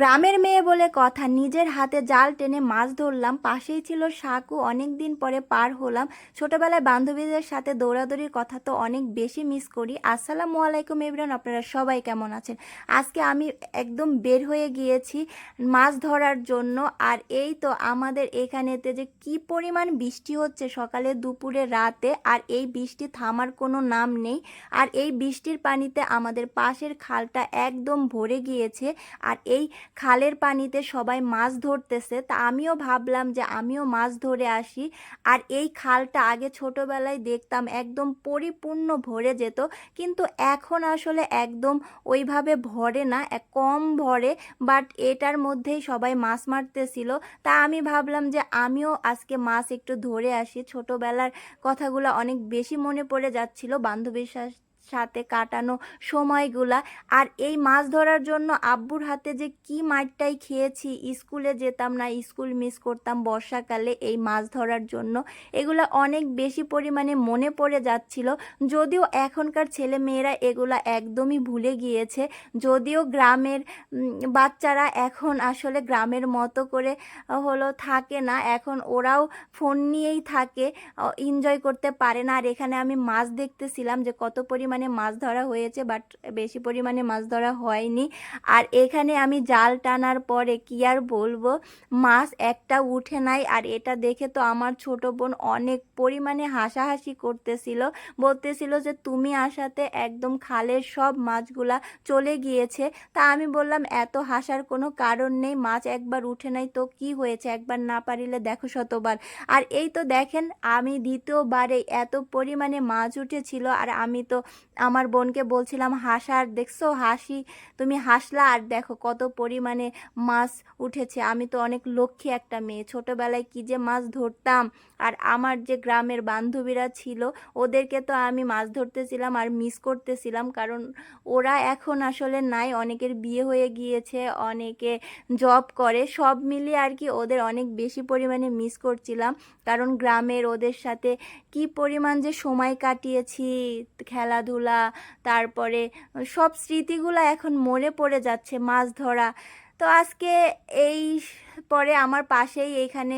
গ্রামের মেয়ে বলে কথা, নিজের হাতে জাল টেনে মাছ ধরলাম, পাশেই ছিল সাকু অনেক দিন পরে পার হলাম। ছোটবেলায় বান্ধবীদের সাথে দৌড়াদৌড়ির কথা তো অনেক বেশি মিস করি। আসসালামু আলাইকুম এভরিওয়ান, আপনারা সবাই কেমন আছেন? আজকে আমি একদম বের হয়ে গিয়েছি মাছ ধরার জন্য, আর এই তো আমাদের এখানেতে যে কি পরিমাণ বৃষ্টি হচ্ছে সকালে দুপুরে রাতে, আর এই বৃষ্টি থামার কোনো নাম নেই। আর এই বৃষ্টির পানিতে আমাদের পাশের খালটা একদম ভরে গিয়েছে, আর এই খালের পানিতে সবাই মাছ ধরতেছে। তা আমিও ভাবলাম যে আমিও মাছ ধরে আসি। আর এই খালটা আগে ছোটবেলায় দেখতাম একদম পরিপূর্ণ ভরে যেত। কিন্তু এখন আসলে একদম ওইভাবে ভরে না কম ভরে বাট এটার মধ্যেই সবাই মাছ মারতেছিল। তা আমি ভাবলাম যে আমিও আজকে মাছ একটু ধরে আসি। ছোটবেলার কথাগুলো অনেক বেশি মনে পড়ে যাচ্ছিল বান্ধবীর সা- সাথে কাটানো সময়গুলা। আর এই মাছ ধরার জন্য আব্বুর হাতে যে কি মারটাই খেয়েছি, স্কুলে যেতাম না, স্কুল মিস করতাম বর্ষাকালে এই মাছ ধরার জন্য। এগুলা অনেক বেশি পরিমাণে মনে পড়ে যাচ্ছিল। যদিও এখনকার ছেলে মেয়েরা এগুলা একদমই ভুলে গিয়েছে। যদিও গ্রামের বাচ্চারা এখন আসলে গ্রামের মতো করে হলো থাকে না। এখন ওরাও ফোন নিয়েই থাকে এনজয় করতে পারে না। আর এখানে আমি মাছ দেখতেছিলাম যে কত পরিমাণে মাছ ধরা হয়েছে বাট বেশি পরিমাণে মাছ ধরা হয়নি। আর এখানে আমি জাল টানার পরে কি আর বলব, মাছ একটা উঠে নাই, আর এটা দেখে তো আমার ছোট বোন অনেক পরিমাণে হাসাহাসি করতেছিল। বলতেছিল যে, তুমি আসাতে একদম খালের সব মাছগুলা চলে গিয়েছে। তা আমি বললাম, এত হাসার কোনো কারণ নেই, মাছ একবার উঠে নাই তো কি হয়েছে? একবার না পারিলে দেখো শতবার। আর এই তো দেখেন, আমি দ্বিতীয়বারে এত পরিমাণে মাছ উঠেছিল, আর আমি তো আমার বোনকে বলছিলাম, হাঁস আর, দেখছ? হাসি, তুমি হাসলা আর দেখো কত পরিমাণে মাছ উঠেছে। আমি তো অনেক লক্ষ্মী একটা মেয়ে। ছোটোবেলায় কি যে মাছ ধরতাম। আর আমার যে গ্রামের বান্ধবীরা ছিল, ওদেরকে তো আমি মাছ ধরতেছিলাম আর মিস করতেছিলাম। কারণ ওরা এখন আসলে নাই, অনেকের বিয়ে হয়ে গিয়েছে, অনেকে জব করে। সব মিলিয়ে আর কি ওদের অনেক বেশি পরিমাণে মিস করছিলাম। কারণ গ্রামের ওদের সাথে কি পরিমাণ যে সময় কাটিয়েছি, খেলাধুলা তারপরে সব স্মৃতিগুলো এখন মনে পড়ে যাচ্ছে মাছ ধরা। তো আজকে এই পরে আমার পাশেই এখানে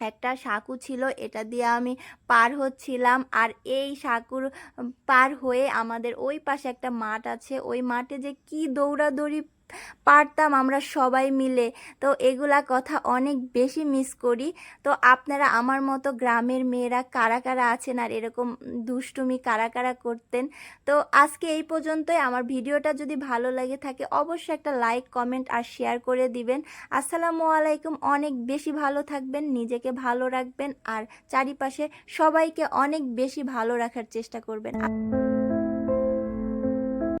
একটা সাঁকু ছিল, এটা দিয়ে আমি পার হচ্ছিলাম। আর এই সাঁকুর পার হয়ে আমাদের ওই পাশে একটা মাঠ আছে, ওই মাঠে যে কী দৌড়াদৌড়ি পারতাম আমরা সবাই মিলে। তো এগুলা কথা অনেক বেশি মিস করি। তো আপনারা আমার মতো গ্রামের মেয়েরা কারা কারা আছেন আর এরকম দুষ্টুমি কারা কারা করতেন? তো আজকে এই পর্যন্তই। আমার ভিডিওটা যদি ভালো লাগে থাকে অবশ্যই একটা লাইক কমেন্ট আর শেয়ার করে দিবেন। আসসালামু আলাইকুম। অনেক বেশি ভালো থাকবেন, নিজেকে ভালো রাখবেন আর চারিপাশে সবাইকে অনেক বেশি ভালো রাখার চেষ্টা করবেন।